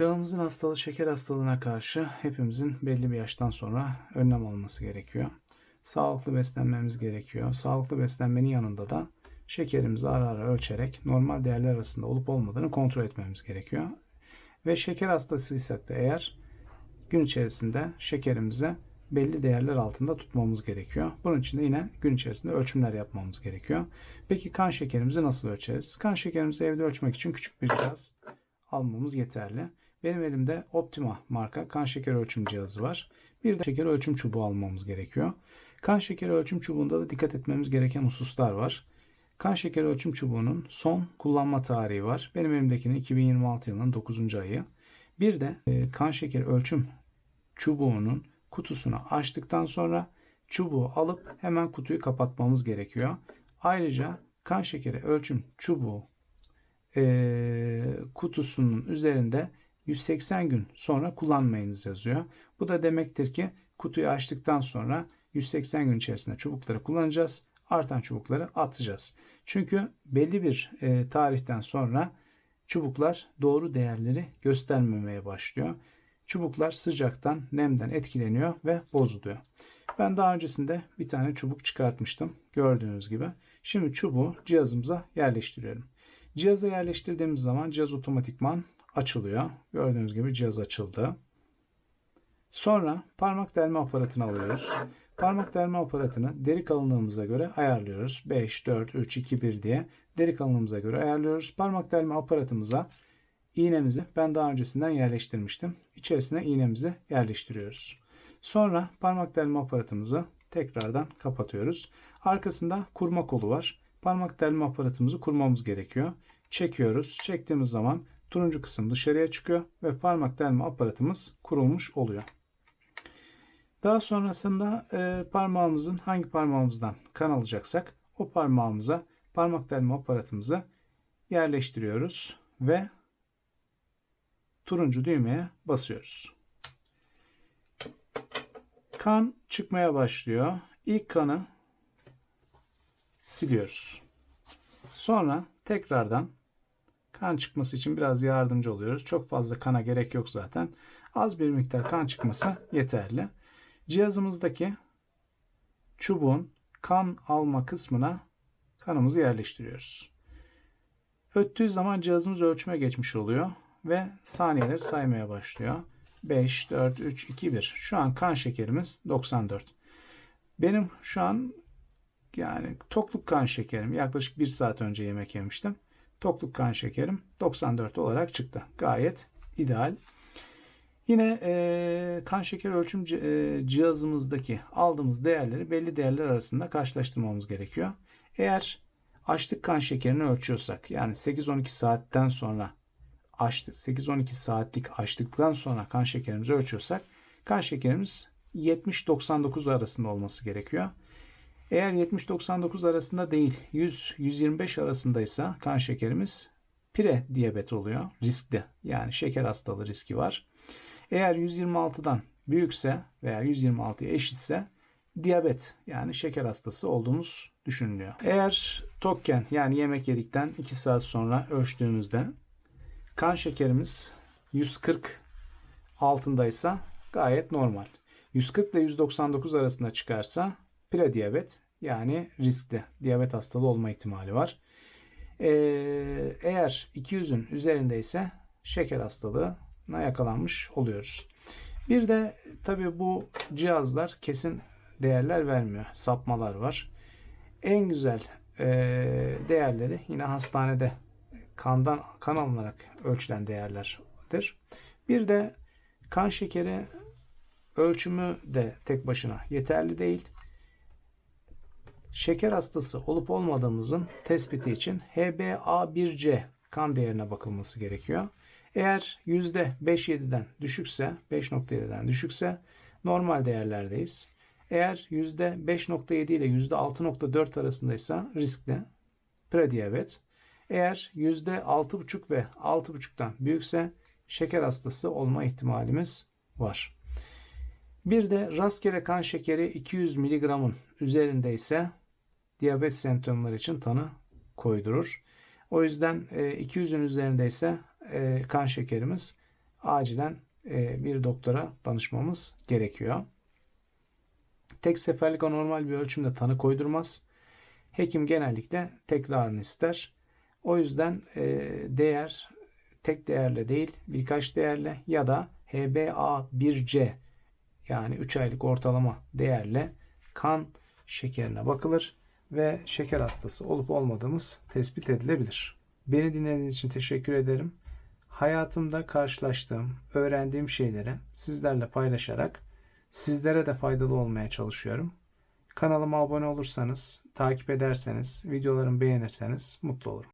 Çağımızın hastalığı şeker hastalığına karşı hepimizin belli bir yaştan sonra önlem alması gerekiyor. Sağlıklı beslenmemiz gerekiyor. Sağlıklı beslenmenin yanında da şekerimizi ara ara ölçerek normal değerler arasında olup olmadığını kontrol etmemiz gerekiyor. Ve şeker hastasıysak da eğer gün içerisinde şekerimizi belli değerler altında tutmamız gerekiyor. Bunun için de yine gün içerisinde ölçümler yapmamız gerekiyor. Peki kan şekerimizi nasıl ölçeriz? Kan şekerimizi evde ölçmek için küçük bir cihaz almamız yeterli. Benim elimde Optima marka kan şeker ölçüm cihazı var. Bir de şeker ölçüm çubuğu almamız gerekiyor. Kan şekeri ölçüm çubuğunda da dikkat etmemiz gereken hususlar var. Kan şekeri ölçüm çubuğunun son kullanma tarihi var. Benim elimdekinin 2026 yılının 9. ayı. Bir de e, kan şekeri ölçüm çubuğunun kutusunu açtıktan sonra çubuğu alıp hemen kutuyu kapatmamız gerekiyor. Ayrıca kan şekeri ölçüm çubuğu e, kutusunun üzerinde 180 gün sonra kullanmayınız yazıyor. Bu da demektir ki kutuyu açtıktan sonra 180 gün içerisinde çubukları kullanacağız. Artan çubukları atacağız. Çünkü belli bir e, tarihten sonra çubuklar doğru değerleri göstermemeye başlıyor. Çubuklar sıcaktan, nemden etkileniyor ve bozuluyor. Ben daha öncesinde bir tane çubuk çıkartmıştım. Gördüğünüz gibi. Şimdi çubuğu cihazımıza yerleştiriyorum. Cihaza yerleştirdiğimiz zaman cihaz otomatikman açılıyor. Gördüğünüz gibi cihaz açıldı. Sonra parmak delme aparatını alıyoruz. Parmak delme aparatını deri kalınlığımıza göre ayarlıyoruz. 5, 4, 3, 2, 1 diye deri kalınlığımıza göre ayarlıyoruz. Parmak delme aparatımıza iğnemizi ben daha öncesinden yerleştirmiştim. İçerisine iğnemizi yerleştiriyoruz. Sonra parmak delme aparatımızı tekrardan kapatıyoruz. Arkasında kurma kolu var. Parmak delme aparatımızı kurmamız gerekiyor. Çekiyoruz. Çektiğimiz zaman turuncu kısım dışarıya çıkıyor ve parmak delme aparatımız kurulmuş oluyor. Daha sonrasında e, parmağımızın hangi parmağımızdan kan alacaksak o parmağımıza parmak delme aparatımızı yerleştiriyoruz ve turuncu düğmeye basıyoruz. Kan çıkmaya başlıyor. İlk kanı siliyoruz. Sonra tekrardan kan çıkması için biraz yardımcı oluyoruz. Çok fazla kana gerek yok zaten. Az bir miktar kan çıkması yeterli. Cihazımızdaki çubuğun kan alma kısmına kanımızı yerleştiriyoruz. Öttüğü zaman cihazımız ölçüme geçmiş oluyor ve saniyeleri saymaya başlıyor. 5, 4, 3, 2, 1. Şu an kan şekerimiz 94. Benim şu an yani tokluk kan şekerim yaklaşık 1 saat önce yemek yemiştim. Tokluk kan şekerim 94 olarak çıktı. Gayet ideal. Yine e, kan şeker ölçüm e, cihazımızdaki aldığımız değerleri belli değerler arasında karşılaştırmamız gerekiyor. Eğer açlık kan şekerini ölçüyorsak yani 8-12 saatten sonra açlık 8-12 saatlik açlıktan sonra kan şekerimizi ölçüyorsak kan şekerimiz 70-99 arasında olması gerekiyor. Eğer 70-99 arasında değil 100-125 arasındaysa kan şekerimiz pre diyabet oluyor. Riskli yani şeker hastalığı riski var. Eğer 126'dan büyükse veya 126'ya eşitse diyabet yani şeker hastası olduğumuz düşünülüyor. Eğer tokken yani yemek yedikten 2 saat sonra ölçtüğümüzde kan şekerimiz 140 altındaysa gayet normal. 140 ile 199 arasında çıkarsa prediyabet yani riskli diyabet hastalığı olma ihtimali var. Ee, eğer 200'ün üzerindeyse şeker hastalığına yakalanmış oluyoruz. Bir de tabi bu cihazlar kesin değerler vermiyor. Sapmalar var. En güzel e, değerleri yine hastanede kandan kan alınarak ölçülen değerlerdir. Bir de kan şekeri ölçümü de tek başına yeterli değil. Şeker hastası olup olmadığımızın tespiti için HbA1c kan değerine bakılması gerekiyor. Eğer %5-7'den düşükse, 5.7'den düşükse normal değerlerdeyiz. Eğer %5.7 ile %6.4 arasındaysa riskli prediyabet. Eğer %6.5 ve 6.5'tan büyükse şeker hastası olma ihtimalimiz var. Bir de rastgele kan şekeri 200 mg'ın üzerindeyse diyabet semptomları için tanı koydurur. O yüzden 200'ün e, üzerindeyse e, kan şekerimiz acilen e, bir doktora danışmamız gerekiyor. Tek seferlik anormal bir ölçümde tanı koydurmaz. Hekim genellikle tekrarını ister. O yüzden değer tek değerle değil birkaç değerle ya da HbA1c yani 3 aylık ortalama değerle kan şekerine bakılır ve şeker hastası olup olmadığımız tespit edilebilir. Beni dinlediğiniz için teşekkür ederim. Hayatımda karşılaştığım, öğrendiğim şeyleri sizlerle paylaşarak sizlere de faydalı olmaya çalışıyorum. Kanalıma abone olursanız, takip ederseniz, videolarımı beğenirseniz mutlu olurum.